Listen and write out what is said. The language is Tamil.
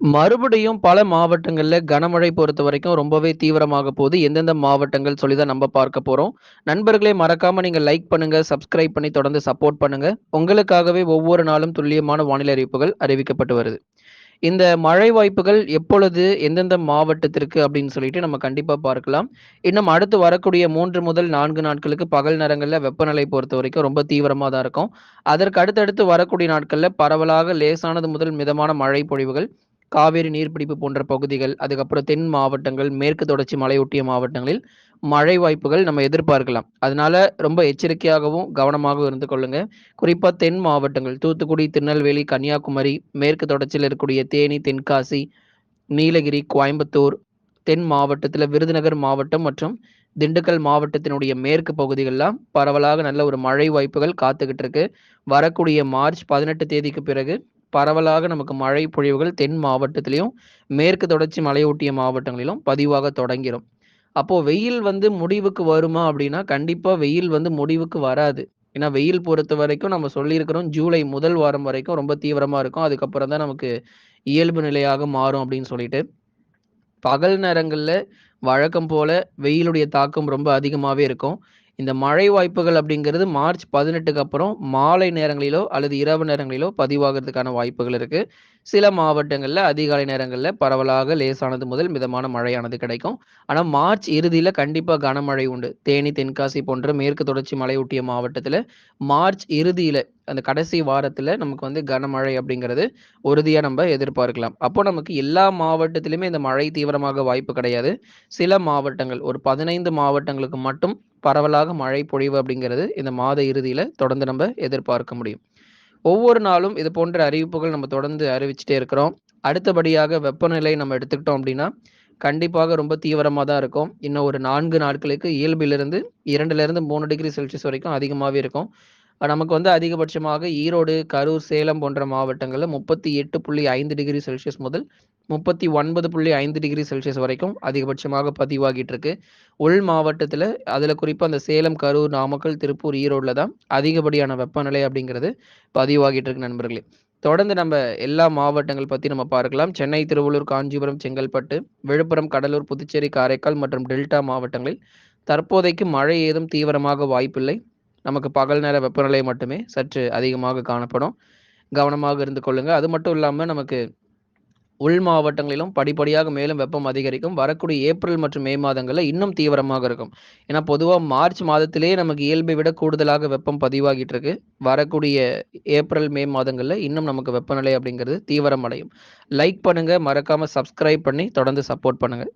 மறுபடியும் பல மாவட்டங்கள்ல கனமழை பொறுத்த வரைக்கும் ரொம்பவே தீவிரமாக போகுது. எந்தெந்த மாவட்டங்கள் சொல்லி தான் நம்ம பார்க்க போறோம். நண்பர்களே மறக்காம நீங்க லைக் பண்ணுங்க, சப்ஸ்கிரைப் பண்ணி தொடர்ந்து சப்போர்ட் பண்ணுங்க. உங்களுக்காகவே ஒவ்வொரு நாளும் துல்லியமான வானிலை அறிவிப்புகள் அறிவிக்கப்பட்டு வருது. இந்த மழை வாய்ப்புகள் எப்பொழுது, எந்தெந்த மாவட்டத்திற்கு அப்படின்னு சொல்லிட்டு நம்ம கண்டிப்பா பார்க்கலாம். இன்னும் அடுத்து வரக்கூடிய மூன்று முதல் நான்கு நாட்களுக்கு பகல் நேரங்கள்ல வெப்பநிலை பொறுத்த வரைக்கும் ரொம்ப தீவிரமா தான் இருக்கும். அதற்கு அடுத்தடுத்து வரக்கூடிய நாட்கள்ல பரவலாக லேசானது முதல் மிதமான மழை பொழிவுகள், காவேரி நீர்பிடிப்பு போன்ற பகுதிகள், அதுக்கப்புறம் தென் மாவட்டங்கள், மேற்கு தொடர்ச்சி மலையொட்டிய மாவட்டங்களில் மழை வாய்ப்புகள் நம்ம எதிர்பார்க்கலாம். அதனால ரொம்ப எச்சரிக்கையாகவும், கவனமாகவும் இருந்து கொள்ளுங்க. குறிப்பா தென் மாவட்டங்கள் தூத்துக்குடி, திருநெல்வேலி, கன்னியாகுமரி, மேற்கு தொடர்ச்சியில் இருக்கக்கூடிய தேனி, தென்காசி, நீலகிரி, கோயம்புத்தூர், தென் மாவட்டத்தில் விருதுநகர் மாவட்டம் மற்றும் திண்டுக்கல் மாவட்டத்தினுடைய மேற்கு பகுதிகள்லாம் பரவலாக நல்ல ஒரு மழை வாய்ப்புகள் காத்துக்கிட்டு இருக்கு. வரக்கூடிய மார்ச் 18 தேதிக்கு பிறகு பரவலாக நமக்கு மழை பொழிவுகள் தென் மாவட்டத்திலையும் மேற்கு தொடர்ச்சி மலையொட்டிய மாவட்டங்களிலும் பதிவாக தொடங்கிடும் அப்போ வெயில் வந்து முடிவுக்கு வருமா அப்படின்னா, கண்டிப்பா வெயில் வந்து முடிவுக்கு வராது. ஏன்னா வெயில் பொறுத்த வரைக்கும் நம்ம சொல்லியிருக்கிறோம், ஜூலை முதல் வாரம் வரைக்கும் ரொம்ப தீவிரமா இருக்கும். அதுக்கப்புறம் தான் நமக்கு இயல்பு நிலையாக மாறும் அப்படின்னு சொல்லிட்டு. பகல் நேரங்கள்ல வழக்கம் போல வெயிலுடைய தாக்கம் ரொம்ப அதிகமாவே இருக்கும். இந்த மழை வாய்ப்புகள் அப்படிங்கிறது மார்ச் 18க்கு அப்புறம் மாலை நேரங்களிலோ அல்லது இரவு நேரங்களிலோ பதிவாகிறதுக்கான வாய்ப்புகள் இருக்கு. சில மாவட்டங்களில் அதிகாலை நேரங்களில் பரவலாக லேசானது முதல் மிதமான மழையானது கிடைக்கும். ஆனால் மார்ச் இறுதியில் கண்டிப்பாக கனமழை உண்டு. தேனி, தென்காசி போன்ற மேற்கு தொடர்ச்சி மலையொட்டிய மாவட்டத்தில் மார்ச் இறுதியில் அந்த கடைசி வாரத்தில் நமக்கு வந்து கனமழை அப்படிங்கிறது உறுதியாக நம்ம எதிர்பார்க்கலாம். அப்போ நமக்கு எல்லா மாவட்டத்திலுமே இந்த மழை தீவிரமாக வாய்ப்பு கிடையாது. சில மாவட்டங்கள் ஒரு 15 மாவட்டங்களுக்கு மட்டும் பரவலாக மழை பொழிவு அப்படிங்கிறது இந்த மாத இறுதியில் தொடர்ந்து நம்ம எதிர்பார்க்க முடியும். ஒவ்வொரு நாளும் இது போன்ற அறிவிப்புகள் நம்ம தொடர்ந்து அறிவிச்சுட்டே இருக்கிறோம். அடுத்தபடியாக வெப்பநிலை நம்ம எடுத்துக்கிட்டோம் அப்படின்னா, கண்டிப்பாக ரொம்ப தீவிரமாக தான் இருக்கும். இன்னும் ஒரு நான்கு நாட்களுக்கு இயல்பிலிருந்து 2லிருந்து 3 டிகிரி செல்சியஸ் வரைக்கும் அதிகமாகவே இருக்கும். நமக்கு வந்து அதிகபட்சமாக ஈரோடு, கரூர், சேலம் போன்ற மாவட்டங்களில் முப்பத்தி எட்டு புள்ளி ஐந்து டிகிரி செல்சியஸ் முதல் 39.5 டிகிரி செல்சியஸ் வரைக்கும் அதிகபட்சமாக பதிவாகிட்டு இருக்கு. உள் மாவட்டத்தில் அதில் குறிப்பாக அந்த சேலம், கரூர், நாமக்கல், திருப்பூர், ஈரோடில் தான் அதிகப்படியான வெப்பநிலை அப்படிங்கிறது பதிவாகிட்டு இருக்கு நண்பர்களே. தொடர்ந்து நம்ம எல்லா மாவட்டங்கள் பற்றி நம்ம பார்க்கலாம். சென்னை, திருவள்ளூர், காஞ்சிபுரம், செங்கல்பட்டு, விழுப்புரம், கடலூர், புதுச்சேரி, காரைக்கால் மற்றும் டெல்டா மாவட்டங்களில் தற்போதைக்கு மழை ஏதும் தீவிரமாக வாய்ப்பில்லை. நமக்கு பகல் நேர வெப்பநிலை மட்டுமே சற்று அதிகமாக காணப்படும். கவனமாக இருந்து கொள்ளுங்க. அது மட்டும் இல்லாமல் நமக்கு உள் மாவட்டங்களிலும் படிப்படியாக மேலும் வெப்பம் அதிகரிக்கும். வரக்கூடிய ஏப்ரல் மற்றும் மே மாதங்களில் இன்னும் தீவிரமாக இருக்கும். ஏன்னா பொதுவாக மார்ச் மாதத்திலேயே நமக்கு இயல்பை விட கூடுதலாக வெப்பம் பதிவாகிட்டு இருக்கு. வரக்கூடிய ஏப்ரல், மே மாதங்களில் இன்னும் நமக்கு வெப்பநிலை அப்படிங்கிறது தீவிரம் அடையும். லைக் பண்ணுங்க, மறக்காம சப்ஸ்கிரைப் பண்ணி தொடர்ந்து சப்போர்ட் பண்ணுங்க.